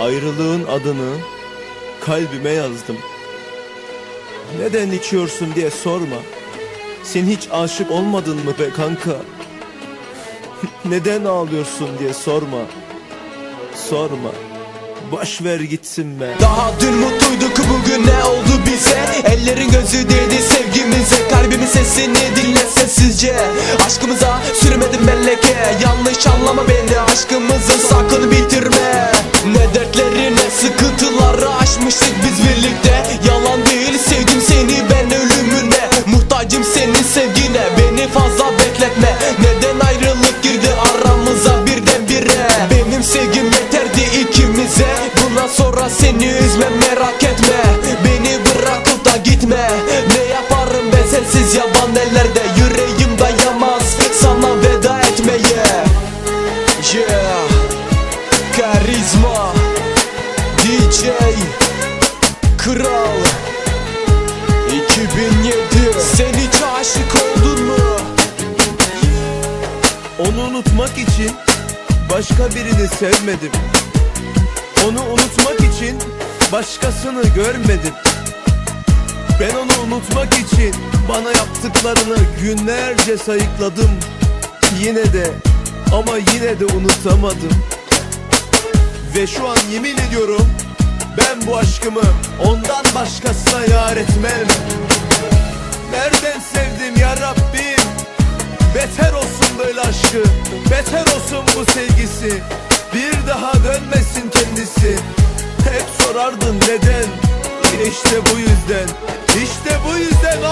Ayrılığın adını kalbime yazdım. Neden içiyorsun diye sorma. Sen hiç aşık olmadın mı be kanka? Neden ağlıyorsun diye sorma. Sorma. Boş ver gitsin be. Daha dün mutluyduk bugün ne oldu bize Ellerin gözü değdi sevgimize Kalbimin sesini dinle sessizce Aşkımıza sürmedim melleke Yanlış anlama beni aşkımızı sakın bitirme sıkıntıları aşmıştık biz birlikte. Yalan değil sevdim seni ben ölümüne. Muhtacım senin sevgine beni fazla bekletme. Neden ayrılık girdi aramıza birdenbire? Benim sevgim Kral 2007 Sen hiç aşık oldun mu? Onu unutmak için başka birini sevmedim. Onu unutmak için başkasını görmedim. Ben onu unutmak için bana yaptıklarını günlerce sayıkladım. Yine de ama yine de unutamadım. Ve şu an yemin ediyorum ben bu aşkımı ondan başkasına yar etmem. Nereden sevdim ya Rabbim? Beter olsun böyle aşkı Beter olsun bu sevgisi Bir daha dönmesin kendisi Hep sorardın neden İşte bu yüzden İşte bu yüzden